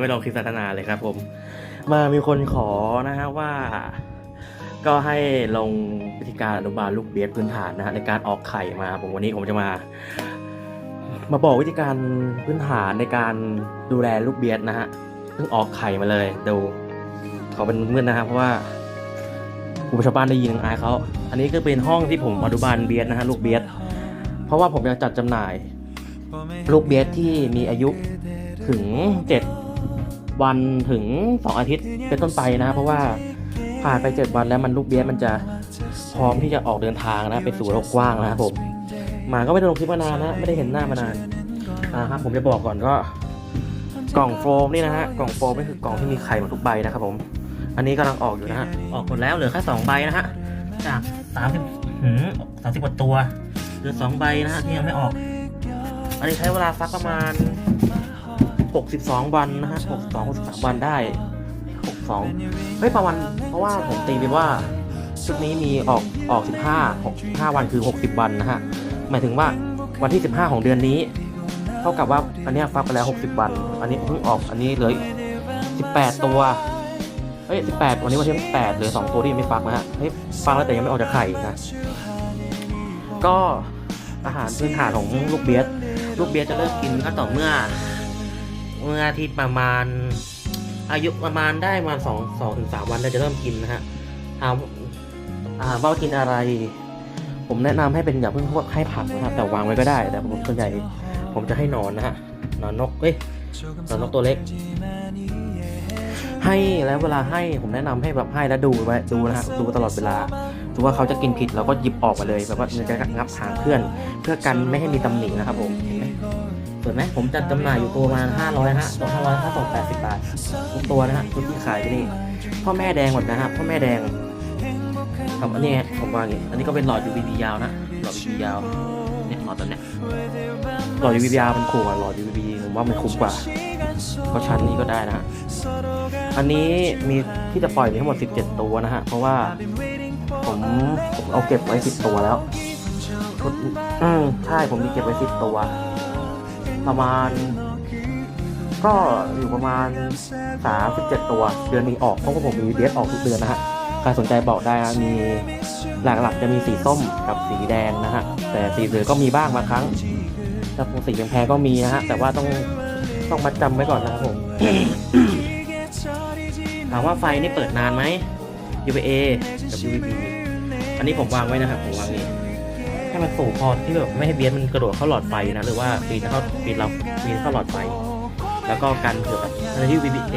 ไม่ลองคลิปสาธนาเลยครับผม มามีคนขอนะฮะว่า ก็ให้ลงวิธีการอนุบาลลูกเบียดพื้นฐานนะฮะในการออกไข่มาผมวันนี้ผมจะมา มาบอกวิธีการพื้นฐานในการดูแลลูกเบียดนะฮะเพิ่งออกไข่มาเลยดูขอเป็นมืดนะฮะเพราะว่าผู้ชาวบ้านได้ยินอายเขาอันนี้ก็เป็นห้องที่ผมอนุบาลเบียดนะฮะลูกเบียดเพราะว่าผมจะจัดจำหน่าย ลูกเบียดที่มีอายุถึง7 วันถึง 2 อาทิตย์เป็นต้นไปนะเพราะว่าผ่านไป 7 วันแล้วมันลูกเบี้ยมันจะพร้อมที่จะออกเดินทางนะไปสู่โลกกว้างนะครับผมหมาก็ไม่ได้ลงคลิปมานานนะไม่ได้เห็นหน้ามานานอ่าครับผมจะบอกก่อนก็ กล่องโฟมนี่นะฮะกล่องโฟมนี่คือกล่องที่มีไข่หมดทุกใบนะครับผมอันนี้กำลังออกอยู่นะฮะออกหมดแล้วเหลือแค่สองใบนะฮะจากสามสิบหืมสามสิบกว่าตัวเหลือสองใบนะฮะที่ยังไม่ออก อันนี้ใช้เวลาฟักประมาณ 62 วันนะฮะ62 63วันได้ 62เฮ้ยประมาณเพราะว่าผมตีไปว่าชุดนี้มีออกออก 15 65 วันคือ 60 วันนะฮะหมายถึงว่าวันที่ 15 ของเดือนนี้ เท่ากับว่าอันนี้ฟักไปแล้ว 60 วัน อันนี้เพิ่งออกอันนี้เหลย18 ตัวเฮ้ย18 วันนี้วันที่8เหลือ 2 ตัวที่ยังไม่ฟักนะฮะเฮ้ยฟักแล้วแต่ยังไม่ออกจากไข่นะ ก็อาหารพื้นฐานของลูกเบียดลูกเบียร์จะเริ่มกินก็ต่อเมื่อ เมื่อที่ประมาณ อายุประมาณได้มาสองสองถึงสามวันเราจะเริ่มกินนะฮะถามอ่าว่ากินอะไร ผมแนะนำให้เป็นอย่าเพิ่งพวกให้ผักนะครับ แต่วางไว้ก็ได้ แต่ผมส่วนใหญ่ผมจะให้นอนนะฮะนอนนกเอ้ยนอนนกตัวเล็ก ให้แล้วเวลาให้ผมแนะนำให้แบบให้แล้วดูไว้ดูนะฮะดูตลอดเวลาดูว่าเขาจะกินผิดเราก็หยิบออกมาเลยแบบว่ามันจะงับหางเพื่อน เพื่อกันไม่ให้มีตำหนินะครับผม สวนไหมผมจัดจำหน่ายอยู่ตัวประมาณ500ฮะตัว500ถ้าส่ง80 บาททุกตัวนะฮะชุดที่ขายที่นี่พ่อแม่แดงหมดนะฮะพ่อแม่แดงครับอันนี้ผมวางอย่างนี้อันนี้ก็เป็นหลอด UVB ยาวนะหลอด UVB ยาวเนี่ยหลอดตัวเนี้ยหลอด UVB ยาวมันคุ้มกว่าหลอด UVB ผมว่ามันคุ้มกว่าเพราะชั้นนี้ก็ได้นะ อันนี้มีที่จะปล่อยมีทั้งหมด 17 ตัวนะฮะ เพราะว่าผมผมเอาเก็บไว้ 10 ตัวแล้วอืมใช่ผมมีเก็บไว้สิบตัว ประมาณ ก็อยู่ประมาณสามสิบเจ็ดตัวเดือนนี้ออกเพราะว่าผมมีเดสออกทุกเดือนนะฮะใครสนใจบอกได้นะมีหลักๆจะมีสีส้มกับสีแดงนะฮะแต่สีเหลืองก็มีบ้างบางครั้งถ้าพวกสีแพงก็มีนะฮะแต่ว่าต้องต้องมัดจำไว้ก่อนนะครับผมถามว่าไฟนี่เปิดนานไหม UVA กับ UVB อันนี้ผมวางไว้นะครับผมวางนี้ ให้มันสูงพอที่แบบไม่ให้เบียดมันกระโดดเข้าหลอดไฟนะหรือว่าปีนเข้าปีนเราปีนเข้าหลอดไฟ แล้วก็กันเผื่อแบบอะไรที่ VBA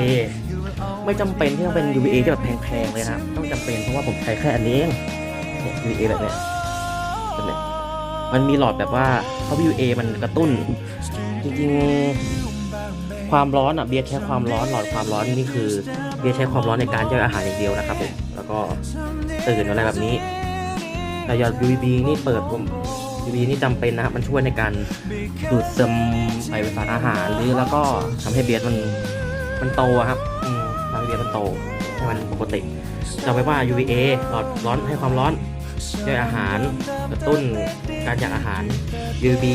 ไม่จำเป็นที่ต้องเป็น UVA ที่แบบแพงๆเลยนะครับต้องจำเป็นเพราะว่าผมใช้แค่อันนี้เองเนี่ย UVA แบบเนี้ยแบบเนี้ยมันมีหลอดแบบว่าเพราะ UVA มันกระตุ้น จริงๆความร้อนอะเบียร์ใช้ความร้อนหลอดความร้อนนี่คือเบียร์ใช้ความร้อนในการย่อยอาหารอย่างเดียวนะครับผมแล้วก็ตื่นอะไรแบบนี้ แต่ยอด UVB นี่เปิดผม UVB นี่จำเป็นนะครับ มันช่วยในการดูดซึมไอสารอาหารหรือแล้วก็ทำให้เบียดมันมันโตครับทำให้เบียดมันโตให้มันปกติจำไว้ว่า UVA หลอดร้อนให้ความร้อนย่อยอาหารกระตุ้นการอยากอาหาร UVB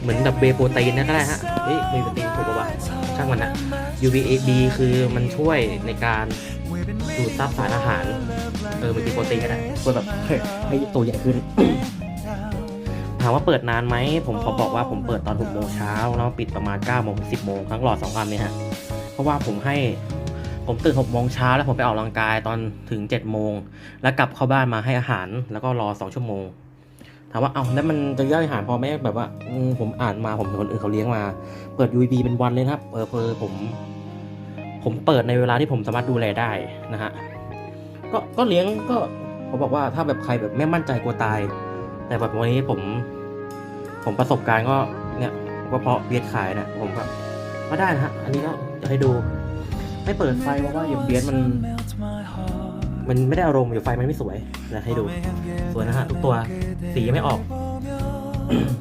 เหมือนดับเบโปรตีนนะก็ได้ฮะเฮ้ยเบโปรตีนถูกปะวะช่างมันนะ UVB คือมันช่วยในการดูดซับสารอาหาร เออมันกินโปรตีนก็ได้ช่วยแบบ ให้ตัวใหญ่ขึ้น ถามว่าเปิดนานไหม ผมขอบอกว่าผมเปิดตอน6โมงเช้าแล้วปิดประมาณ9โมงถึง10โมงทั้งหลอด2อันเนี่ยฮะ เพราะว่าผมให้ผมตื่น6โมงเช้าแล้วผมไปออกกำลังกายตอนถึง7โมง แล้วกลับเข้าบ้านมาให้อาหารแล้วก็รอ 2 ชั่วโมง ถามว่าเอาแล้วมันจะย่อยอาหารพอไหมแบบว่าอืมผมอ่านมาผมเห็นคนอื่นเขาเลี้ยงมา เปิด UVB เป็นวันเลยนะครับเออเพอผม ผมเปิดในเวลาที่ผมสามารถดูแลได้นะฮะ ก็ก็เลี้ยงก็ผมบอกว่าถ้าแบบใครแบบไม่มั่นใจกลัวตาย แต่แบบวันนี้ผม ผมประสบการณ์ก็เนี่ยก็เพราะเบียดขายนะผมก็ก็ได้นะฮะอันนี้ก็จะให้ดู ไม่เปิดไฟเพราะว่าอย่างเบียดมัน มันไม่ได้อารมณ์อยู่ไฟมันไม่สวยนะให้ดูสวยนะฮะทุกตัวสีไม่ออก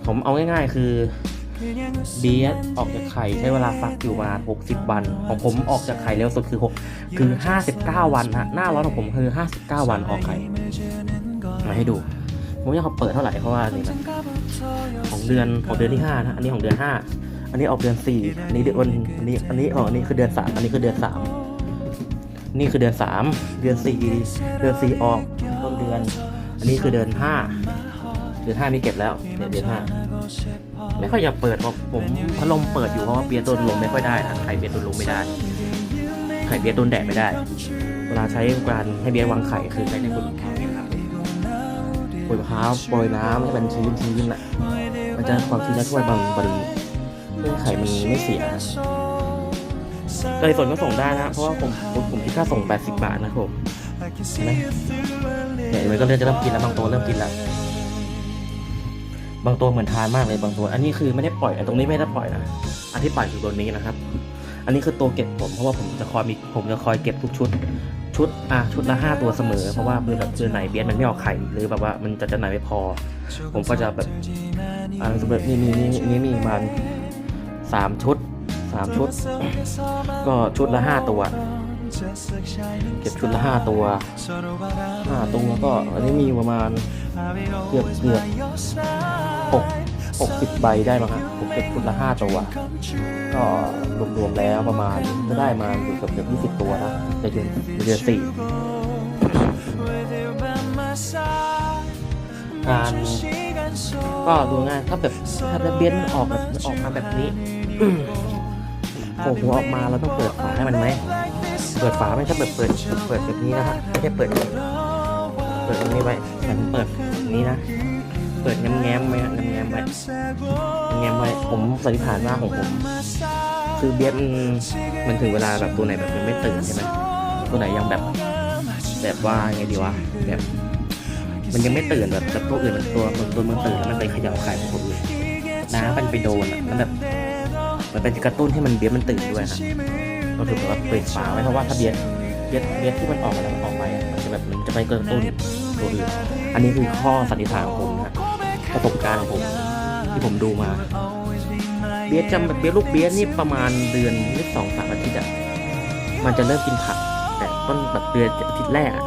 ผมเอาง่าย ๆ คือ เบียดออกจากไข่ใช้เวลาฟักอยู่ประมาณ60 วัน ของผมออกจากไข่เร็วสุดคือ6คือ 59 วันฮะหน้าร้อนของผมคือ 59 วันออกไข่มาให้ดู ผมยังเขาเปิดเท่าไหร่เพราะว่านี่มันของเดือนของเดือนที่5นะอันนี้ของเดือน 5 อันนี้ออกเดือนสี่อันนี้เดือนอันนี้อันนี้อ๋ออันนี้คือเดือนสามอันนี้คือเดือนสามนี่คือเดือนสามเดือนสี่เดือนสี่ออกต้นเดือน อันนี้คือเดือนห้าเดือนห้านี่เก็บแล้วเนี่ยเดือนห้า ไม่ค่อยอยากเปิดเพราะผมพัดลมเปิดอยู่เพราะว่าเบียร์โดนลมไม่ค่อยได้นะไข่เบียร์โดนลมไม่ได้ ไข่เบียร์โดนแดดไม่ได้ เวลาใช้การให้เบียร์วางไข่คือใช้ในขุยมะพร้านี่ยครับขุยมะพร้าวโปรยน้ำให้มันชื้นชื้นอะ มันจะความชื้นจะช่วยบำบัดเพื่อให้ไข่มันไม่เสียไก่สดก็ส่งได้นะเพราะว่าผมผมผมคิดค่าส่ง 80 บาทนะครับผมเห็นไหมเนี่ยมันก็เริ่มจะเริ่มกินแล้วบางตัวเริ่มกินแล้ว บางตัวเหมือนทานมากเลยบางตัว อันนี้คือไม่ได้ปล่อยอันตรงนี้ไม่ได้ปล่อยนะอันที่ปล่อยคือตัวนี้นะครับ อันนี้คือตัวเก็บผมเพราะว่าผมจะคอยมีผมจะคอยเก็บทุกชุด ชุดอะชุดละห้าตัวเสมอ เพราะว่าเพื่อแบบเดือนไหนเบียดมันไม่ออกไข่หรือแบบว่ามันจะจะไหนไม่พอ ผมก็จะแบบอ่าสมมตินี่มีนี่นี่มีประมาณสามชุดสามชุด ก็ชุดละห้าตัวเก็บชุดละห้าตัวห้าตัวก็อันนี้มีประมาณ เกือบเกือบหกหกสิบใบได้มั้งฮะผมเก็บชุดละห้าตัว ก็รวมๆแล้วประมาณก็ได้มาอยู่เกือบเกือบยี่สิบตัวนะในเดือนในเดือนสี่การก็ดูงายถ้าแบบถ้าแบบเบี้ยนออกแบบออกมาแบบนี้โผล่หัวออกมาเราต้องเปิดฝาให้มันไหมเปิดฝาไม่ใช่แบบเปิดเปิดแบบนี้นะฮะไม่ใช่เปิด เปิดตรงนี้ไว้ฉันเปิด นี้นะ เปิดแง้มๆไว้ฮะแง้มๆไว้แง้มไว้ผมสันนิษฐานว่าของผม คือเบียดมันมันถึงเวลาแบบตัวไหนแบบมันไม่ตื่นใช่ไหมตัวไหนยังแบบ แบบว่าไงดีวะแบบ มันยังไม่ตื่นแบบแต่ตัวอื่นมันตัวมันตัวมันตื่นแล้วมันไปเขย่าไข่ของคนอื่นน้ำมันไปโดนอะมันแบบมันเป็นกระตุ้นให้มันเบียดมันตื่นด้วยฮะเราถึงแบบว่าเปิดฝาไว้เพราะว่าถ้าเบียดเบียดเบียดที่มันออกมาแล้วมันออกไปอะมันจะแบบมันจะไปกระตุ้น ตัวอื่น อันนี้คือข้อสันนิษฐานของผมนะประสบการณ์ของผมที่ผมดูมา เบียจำแบบเบียลูกเบียนี่ประมาณเดือนหรือสองสามอาทิตย์อะมันจะเริ่มกินผัก แต่ต้นแบบเดือนอาทิตย์แรกอะ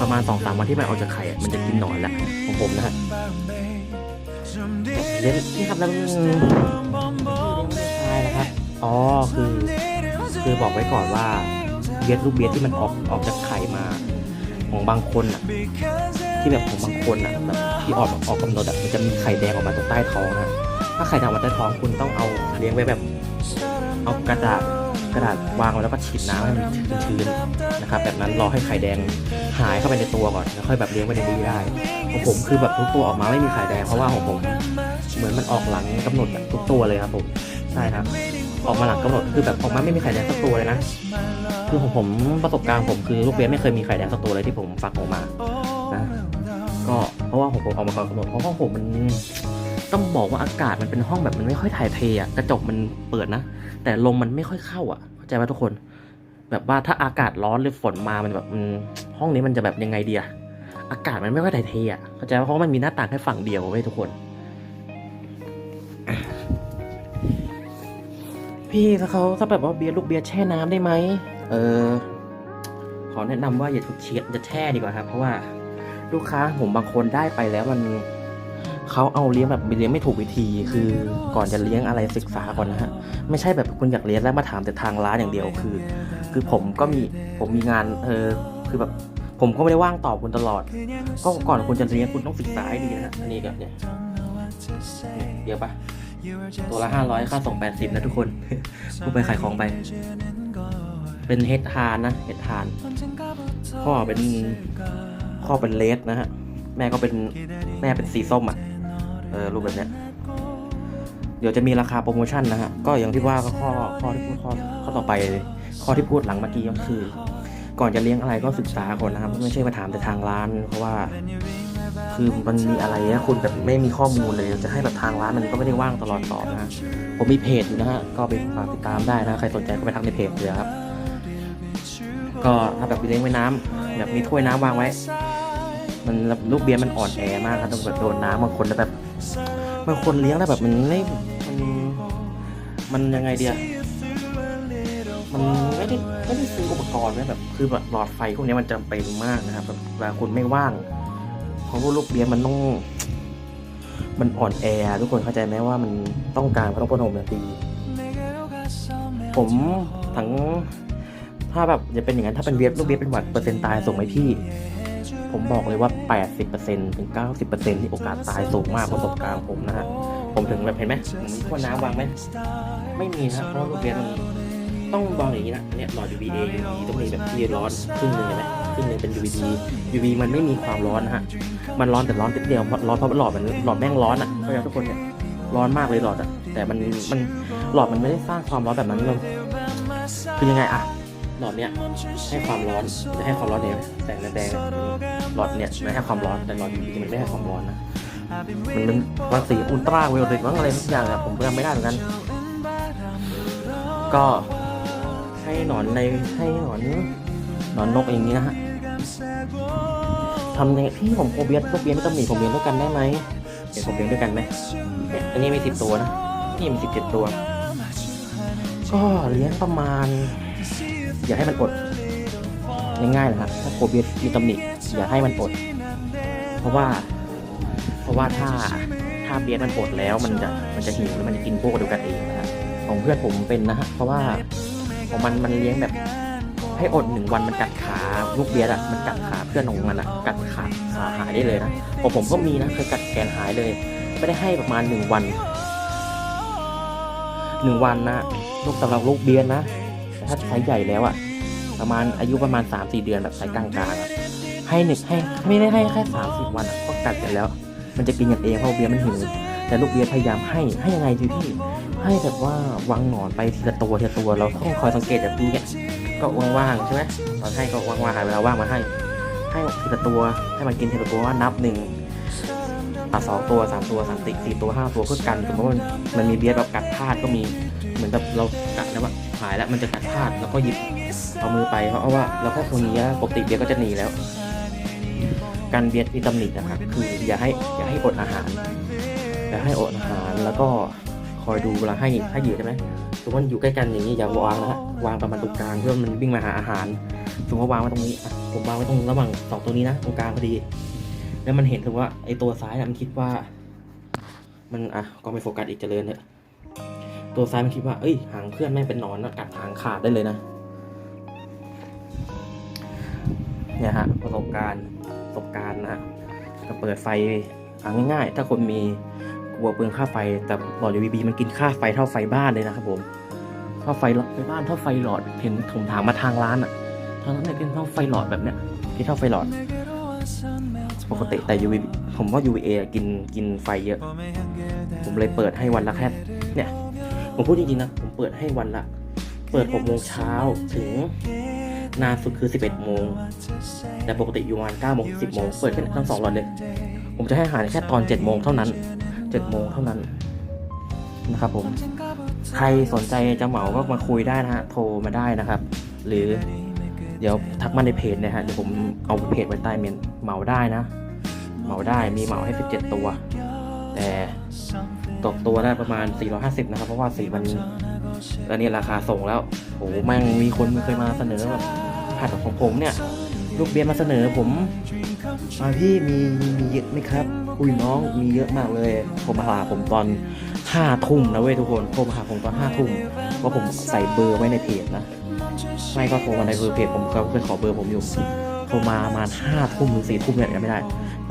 ประมาณสองสามวันที่มันออกจากไข่อะมันจะกินหนอนแล้วของผมนะเลี้ยงนี่ครับแล้วเลี้ยงไม่ใช่นะครับอ๋อคือ คือบอกไว้ก่อนว่าเบียดลูกเบียดที่มันออกออกจากไของบางคนอะที่แบบของบางคนอะแบบที่ออกออกกำหนดอะมันจะมีไข่แดงออกมาตรงใต้ท้องนะถ้าไข่แดงออกมาใต้ท้องคุณต้องเอาเลี้ยงไว้แบบ เอากระดาษกระดาษวางไว้แล้วก็ฉีดน้ำให้มันชื้นๆนะครับแบบนั้นรอให้ไข่แดงหายเข้าไปในตัวก่อนแล้วค่อยแบบเลี้ยงไว้ในนี้ได้ของผมคือแบบทุกตัวออกมาไม่มีไข่แดงเพราะว่าของผมเหมือนมันออกหลังกำหนดอะทุกตัวเลยครับผมใช่ครับ ออกมาหลังกำหนดคือแบบออกมาไม่มีไข่แดงสักตัวเลยนะ คือผมประสบการณ์ผมคือลูกเบี้ยไม่เคยมีไข่แดงสักตัวเลยที่ผมฟักออกมานะก็เพราะว่าผมออกมาก่อนกำหนดเพราะห้องผมมันต้องบอกว่าอากาศมันเป็นห้องแบบมันไม่ค่อยถ่ายเทอะกระจกมันเปิดนะ แต่ลมมันไม่ค่อยเข้าอะเข้าใจไหมทุกคน แบบว่าถ้าอากาศร้อนหรือฝนมามันแบบห้องนี้มันจะแบบยังไงเดียอากาศมันไม่ค่อยถ่ายเทอะเข้าใจไหมเพราะมันมีหน้าต่างแค่ฝั่งเดียวเว้ยทุกคน พี่ถ้าเขาถ้าแบบว่าเบียร์ลูกเบียร์แช่น้ำได้ไหม เออขอแนะนำว่าอย่าทุกเชียดจะแช่ดีกว่าครับ เพราะว่าลูกค้าผมบางคนได้ไปแล้วมันเขาเอาเลี้ยงแบบเลี้ยงไม่ถูกวิธี คือก่อนจะเลี้ยงอะไรศึกษาก่อนนะฮะไม่ใช่แบบคุณอยากเลี้ยงแล้วมาถามแต่ทางร้านอย่างเดียวคือ คือผมก็มีผมมีงานเออคือแบบผมก็ไม่ได้ว่างตอบคุณตลอด ก็ก่อนคุณจะเลี้ยงคุณต้องศึกษาให้ดีนะอันนี้แบบเนี่ยเดี๋ยวปะตัวละห้าร้อยค่าส่งแปดสิบนะทุกคนพูดไปขายของไป เป็นเฮดทานนะเฮดทานพ่อเป็นพ่อเป็นเลสนะฮะ แม่ก็เป็นแม่เป็นสีส้มอะ เออรูปแบบเนี้ยเดี๋ยวจะมีราคาโปรโมชั่นนะฮะ ก็อย่างที่ว่าก็ข้อข้อที่พูดข้อข้อต่อไป ข้อที่พูดหลังเมื่อกี้ก็คือ ก่อนจะเลี้ยงอะไรก็ศึกษาก่อนนะครับ ไม่ใช่มาถามแต่ทางร้าน เพราะว่า คือมันมีอะไรนะคุณแบบไม่มีข้อมูลเลยจะให้แบบทางร้านมันก็ไม่ได้ว่างตลอดตอบนะฮะผมมีเพจอยู่นะฮะก็ไปฝากติดตามได้นะใครสนใจก็ไปทักในเพจเลยครับ ก็ถ้าแบบเลี้ยงไว้น้ำแบบมีถ้วยน้ำวางไว้ มันลูกเบียร์มันอ่อนแอมากครับต้องแบบโดนน้ำบางคนแล้วแบบบางคนเลี้ยงแล้วแบบมันไม่มันมันยังไงเดียมันไม่ได้ไม่ได้ซื้ออุปกรณ์ไว้แบบคือแบบหลอดไฟพวกนี้มันจำเป็นมากนะครับแบบเวลาคุณไม่ว่างเพราะว่าลูกเบียร์มันต้องมันอ่อนแอทุกคนเข้าใจไหมว่ามันต้องการพลังพลมอย่างดีผมทั้ง ถ้าแบบจะเป็นอย่างนั้นถ้าเป็นเบียดลูกเบียดเป็นหวัดเปอร์เซ็นต์ตายสูงไหมพี่ ผมบอกเลยว่า 80%ถึง 90%ที่โอกาสตายสูงมากประสบการณ์ผมนะฮะผมถึงแบบเห็นไหมผมมีขวดน้ำวางไหมไม่มีนะเพราะลูกเบียดมันต้องวางอย่างนี้นะเนี่ยหลอด UVA UV ต้องมีแบบที่ร้อนครึ่งหนึงเห็นไหมครึ่งหนึงเป็น UVB UV มันไม่มีความร้อนนะฮะมันร้อนแต่ร้อนติดเดียวร้อนเพราะหลอดมันหลอดแม่งร้อนอะเข้าใจทุกคนเนี่ยร้อนมากเลยหลอดอะแต่มันมันหลอดมันไม่ได้สร้างความร้อนแบบนั้นเลยคือยังไงอะ หลอดเนี้ยให้ความร้อนจะให้ความร้อนเนี่ยแสงแดงๆหลอดเนี่ยไม่ให้ความร้อนแต่หลอด UV มันไม่ให้ความร้อนนะมันเป็นรังสีอุลตราไวโอเลตมั้งอะไรทุกอย่างอะผมจำไม่ได้เหมือนกัน ก็ให้หนอนในให้หนอนหนอนนกอย่างนี้นะฮะทำยังไงพี่ผมโคเบียสลูกเบียสไม่ต้องหนีผมเลี้ยงด้วยกันได้ไหมเดี๋ยวผมเลี้ยงด้วยกันไหมเนี่ยอันนี้มีสิบตัวนะ นี่มีสิบเจ็ดตัว ก็เลี้ยงประมาณ อย่าให้มันอดง่ายๆนะครับถ้าโคเบียมีตำหนิอย่าให้มันอด เพราะว่า เพราะว่าถ้าถ้าเบียมันอดแล้วมันจะมันจะหิวแล้วมันจะกินพวกเดียวกันเองนะครับของเพื่อนผมเป็นนะฮะเพราะว่าของมันมันเลี้ยงแบบ ให้อดหนึ่งวันมันกัดขาลูกเบียดอะมันกัดขาเพื่อนของมันอะกัดขาขาหายได้เลยนะผมผมก็มีนะเคยกัดแขนหายเลย ไม่ได้ให้ประมาณหนึ่งวันหนึ่งวันนะลูกสำหรับลูกเบียดนะ ถ้าไซส์ใหญ่แล้วอะประมาณอายุประมาณ3าสี่เดือนแบบไซส์กลางๆอะให้หนึ่งให้ไม่ได้ให้แค่สามสิบวันก็กัดกันแล้ว มันจะกินกันเองเพราะเบียดมันหิวแต่ลูกเบียดพยายามให้ให้ยังไงดีพี่ให้แบบว่าวางหนอนไปทีละตัวทีละตัวเราต้องคอยสังเกตแบบนี้ก็ว่างๆใช่ไหมตอนให้ก็ว่างๆหาเวลาว่างมาให้ ให้ทีละตัวให้มันกินทีละตัวว่านับหนึ่งอะสองตัวสามตัวสามสี่สี่ตัวห้าตัวเพื่อกันสมมติว่ามันมีเบียดแบบกัดพลาดก็มี เหมือนแบบเรากัดแล้วว่าหายแล้วมันจะกัดพลาดแล้วก็หยิบเอามือไปเพราะว่าเราแค่ตรงนี้ปกติเบียดก็จะหนีแล้ว การเบียดมีตำหนินะครับคืออย่าให้อย่าให้อดอาหารอย่าให้อดอาหารแล้วก็คอยดูเวลาให้ให้เหยื่อใช่ไหมสมมติว่าอยู่ใกล้กันอย่างนี้อย่าวางนะวางประมาณตรงกลางเพื่อมันวิ่งมาหาอาหารสมมติว่าวางไว้ตรงนี้ผมวางไว้ตรงระหว่างสองตัวนี้นะตรงกลางพอดี แล้วมันเห็นถึงว่าไอตัวซ้ายมันคิดว่า มันอะก็ไม่โฟกัสอีกเจริญเถอะ ตัวซ้ายมันคิดว่า เอ้ย หางเพื่อนแม่งเป็นนอนนะกัดหางขาดได้เลยนะ เนี่ยฮะประสบการณ์ประสบการณ์นะฮะก็เปิดไฟอะง่ายๆ ถ้าคนมีกลัวเปลืองค่าไฟ แต่หลอด UVB มันกินค่าไฟเท่าไฟบ้านเลยนะครับผมเท่าไฟหลอดไฟบ้านเท่าไฟหลอดเห็นผมถามมาทางร้านอะทางร้านเนี่ยกินเท่าไฟหลอดแบบเนี้ยกินเท่าไฟหลอดปกติแต่ UVB ผมว่า UVA อกินกินไฟเยอะ ผมเลยเปิดให้วันละแค่ ผมพูดจริงๆนะ ผมเปิดให้วันละ เปิด6โมงเช้าถึงนานสุดคือ 11 โมง แต่ปกติอยู่ประมาณ9โมง10 โมง เปิดแค่ทั้งสองหลอดเลย ผมจะให้อาหารแค่ตอน 7 โมงเท่านั้นเจ็ดโมงเท่านั้นนะครับผม ใครสนใจจะเหมาก็มาคุยได้นะฮะ โทรมาได้นะครับ หรือเดี๋ยวทักมาในเพจนะฮะ เดี๋ยวผมเอาเพจไว้ใต้เมนเหมาได้นะ เหมาได้ มีเหมาให้ 17 ตัว แต่ ตกตัวได้ประมาณ 450 นะครับ เพราะว่าสีมันอันนี้ราคาส่งแล้วโอ้โหแม่งมีคนเคยมาเสนอแบบผัดของผมเนี่ย ลูกเบียร์มาเสนอผมมาพี่มีมีเยอะไหมครับอุ้ยน้องมีเยอะมากเลยผมมาหาผมตอนห้าทุ่มนะเว้ยทุกคนโทรมาหาผมตอนห้าทุ่มเพราะผมใส่เบอร์ไว้ในเพจนะไม่ก็โทรมาในเบอร์เพจผมก็ไปขอเบอร์ผมอยู่โทรมาประมาณห้าทุ่มหรือสี่ทุ่มเนี่ยยังไม่ได้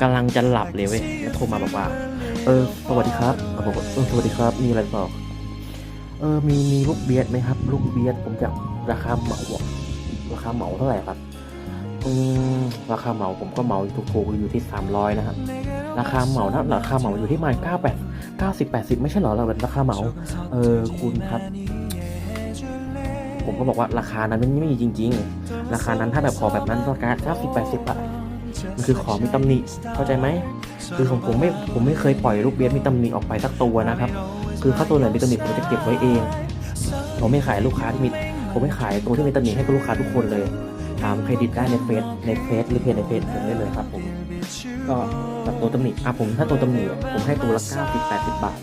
กำลังจะหลับเลยเว้ยแล้วโทรมาบอกว่า เออสวัสดีครับผมบอกเออสวัสดีครับ มีอะไรบอกเออมีมีลูกเบียดไหมครับ ลูกเบียดผมจะราคาเหมาราคาเหมาเท่าไหร่ครับอืมราคาเหมาผมก็เหมาถูกๆอยู่ที่สามร้อยนะครับราคาเหมานะราคาเหมาอยู่ที่ประมาณเก้าแปดเก้าสิบแปดสิบไม่ใช่หรอเราเป็นราคาเหมา เออคุณครับ ผมก็บอกว่าราคานั้นมันไม่มีจริง ๆ ราคานั้นถ้าแบบขอแบบนั้นก็การเก้าสิบแปดสิบอะมันคือของมีตำหนิเข้าใจไหม คือของผมไม่ผมไม่เคยปล่อยลูกเบียร์มีตำหนิออกไปสักตัวนะครับ คือถ้าตัวไหนมีตำหนิผมจะเก็บไว้เอง ผมไม่ขายลูกค้าที่มีผมไม่ขายตัวที่มีตำหนิให้กับลูกค้าทุกคนเลย ถามเครดิตได้ในเฟซในเฟซหรือเพจในเฟซผมได้เลยครับผมก็แบบตัวตำหนิอะผมถ้าตัวตำหนิผมให้ตัวละ90 80 บาท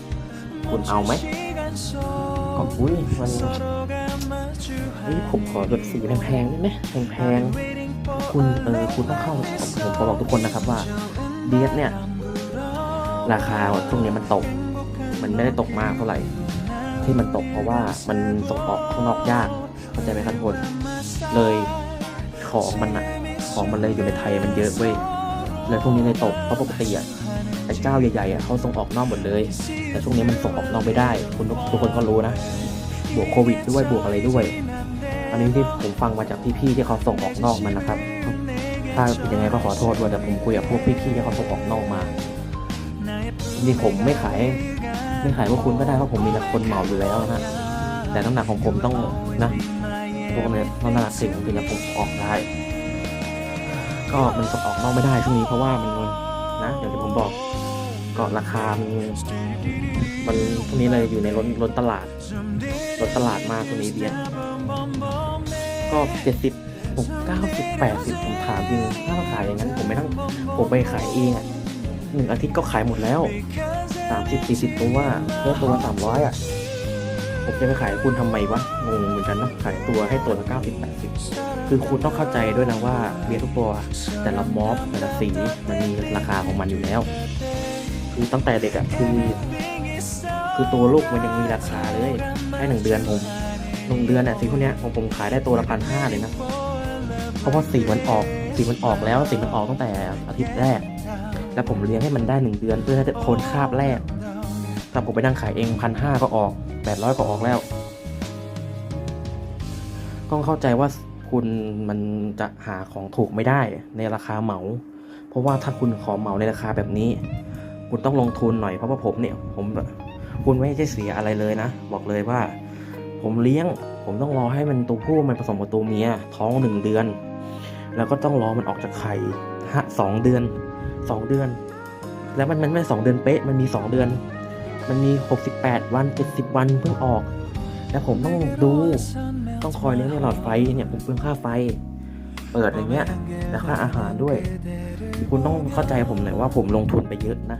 คุณเอาไหมก็อุ้ยมันนี่ผมขอแบบสีแพงๆได้ไหมแพงๆคุณเออคุณต้องเข้าผมขอบอกทุกคนนะครับว่าเดียสเนี่ย ราคาช่วงนี้มันตก มันไม่ได้ตกมากเท่าไหร่ ที่มันตกเพราะว่ามันส่งออกข้างนอกยากเข้าใจไหมครับทุกคน เลยของมันอะของมันเลยอยู่ในไทยมันเยอะเว้ยเลยพวกนี้เลยตกเพราะปกติอะไอ้เจ้าใหญ่ๆอะเขาส่งออกนอกหมดเลย แต่ช่วงนี้มันส่งออกนอกไม่ได้คุณทุกคนก็รู้นะ บวกโควิดด้วยบวกอะไรด้วย อันนี้ที่ผมฟังมาจากพี่ๆที่เขาส่งออกนอกมันนะครับ ถ้าเป็นยังไงก็ขอโทษด้วยแต่ผมคุยกับพวกพี่ๆที่เขาส่งออกนอกมา จริงผมไม่ขายไม่ขายพวกคุณก็ได้เพราะผมมีคนเหมาอยู่แล้วนะแต่น้ำหนักของผมต้องนะพวกนี้น้ำหนักสิ่งจริงๆแล้วผมออกได้ ก็มันส่งออกนอกไม่ได้ช่วงนี้เพราะว่ามันนะอย่างที่ผมบอกก็ราคามันมันช่วงนี้เลยอยู่ในล้นล้นตลาดล้นตลาดมากช่วงนี้เบียดก็เจ็ดสิบผมเก้าสิบแปดสิบผมถามจริงถ้ามาขายอย่างนั้นผมไม่ต้องผมไปขายเองอะ หนึ่งอาทิตย์ก็ขายหมดแล้วสามสิบสี่สิบตัวเพื่อตัวสามร้อยอะ ผมจะไปขายคุณทำไมวะ งงเหมือนกันเนาะ ขายตัวให้ตัวละเก้าสิบแปดสิบคือคุณต้องเข้าใจด้วยนะว่าเบียร์ทุกตัว แต่ละมอฟแต่ละสีมันมีราคาของมันอยู่แล้ว คือตั้งแต่เด็กอะคือคือตัวลูกมันยังมีราคาเลยแค่หนึ่งเดือนผมหนึ่งเดือนอะสีพวกเนี้ยของผมขายได้ตัวละพันห้าเลยนะ เพราะว่าสีมันออกสีมันออกแล้วสีมันออกตั้งแต่อาทิตย์แรก แล้วผมเลี้ยงให้มันได้หนึ่งเดือน เพื่อให้พ้นคาบแรกถ้าผมไปนั่งขายเองพันห้าก็ออกแปดร้อยก็ออกแล้ว ต้องเข้าใจว่าคุณมันจะหาของถูกไม่ได้ในราคาเหมา เพราะว่าถ้าคุณขอเหมาในราคาแบบนี้ คุณต้องลงทุนหน่อยเพราะว่าผมเนี่ย ผมคุณไม่ได้เสียอะไรเลยนะ บอกเลยว่า ผมเลี้ยง ผมต้องรอให้มันตัวผู้มันผสมกับตัวเมียท้องหนึ่งเดือน แล้วก็ต้องรอมันออกจากไข่ฮะสองเดือน สองเดือน แล้วมันมันไม่สองเดือนเป๊ะมันมีสองเดือน มันมีหกสิบแปดวันเจ็ดสิบวันเพิ่งออก แล้วผมต้องดูต้องคอยเลี้ยงในหลอดไฟเนี่ยผมเปลืองค่าไฟ เปิดอย่างเงี้ยแล้วค่าอาหารด้วย คุณต้องเข้าใจผมหน่อยว่าผมลงทุนไปเยอะนะ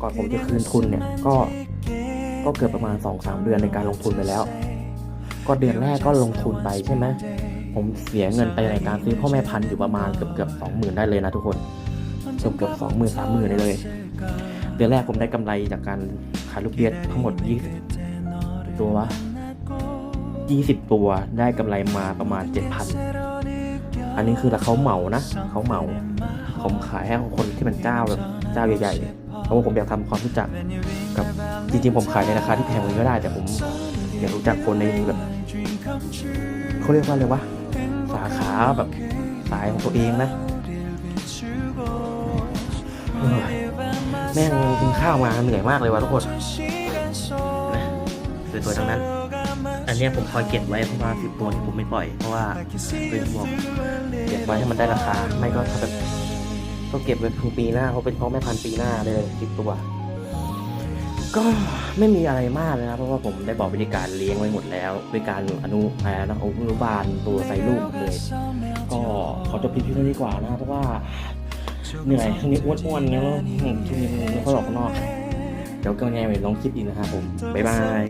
ก่อนผมจะคืนทุนเนี่ยก็ก็เกือบประมาณสองสามเดือนในการลงทุนไปแล้ว ก็เดือนแรกก็ลงทุนไปใช่ไหมผมเสียเงินไปในการซื้อพ่อแม่พันธุ์อยู่ประมาณเกือบเกือบสองหมื่นได้เลยนะทุกคน เกือบเกือบสองหมื่นสามหมื่นได้เลยเดือนแรกผมได้กำไรจากการขายลูกเบียดทั้งหมดยี่สิบตัววะยี่สิบตัวได้กำไรมาประมาณเจ็ดพันอันนี้คือเขาเหมานะเขาเหมาผมขายให้คนที่เป็นเจ้าแบบเจ้าใหญ่ๆเพราะว่าผมอยากทำความรู้จักกับจริงๆผมขายในราคาที่แพงกว่านี้ก็ได้ แต่ผมอยากรู้จักคนในแบบเขาเรียกว่าอะไรวะสาขาแบบสายของตัวเองนะ แม่งกินข้าวมาเหนื่อยมากเลยว่ะทุกคนนะสวยๆทั้งนั้น อันเนี้ยผมคอยเก็บไว้เพราะว่าสิบตัวที่ผมไม่ปล่อยเพราะว่าเป็นพวกเก็บไว้ให้มันได้ราคา ไม่ก็ถ้าแบบก็เก็บไว้ถึงปีหน้าเขาเป็นพ่อแม่พันปีหน้าเลยสิบตัว ก็ไม่มีอะไรมากเลยนะเพราะว่าผมได้บอกวิธีการเลี้ยงไว้หมดแล้ววิธีการอนุอะไรนะอนุบาลตัวใส่ลูกหมเลย ก็ขอจบคลิปที่นี้ดีกว่านะเพราะว่า เหนื่อยช่วงนี้อ้วนๆเงี้ยแล้วช่วงนี้ไม่ค่อยออกข้างนอก เดี๋ยวก็ไงไปลองคิดอีกนะครับผม บ๊ายบาย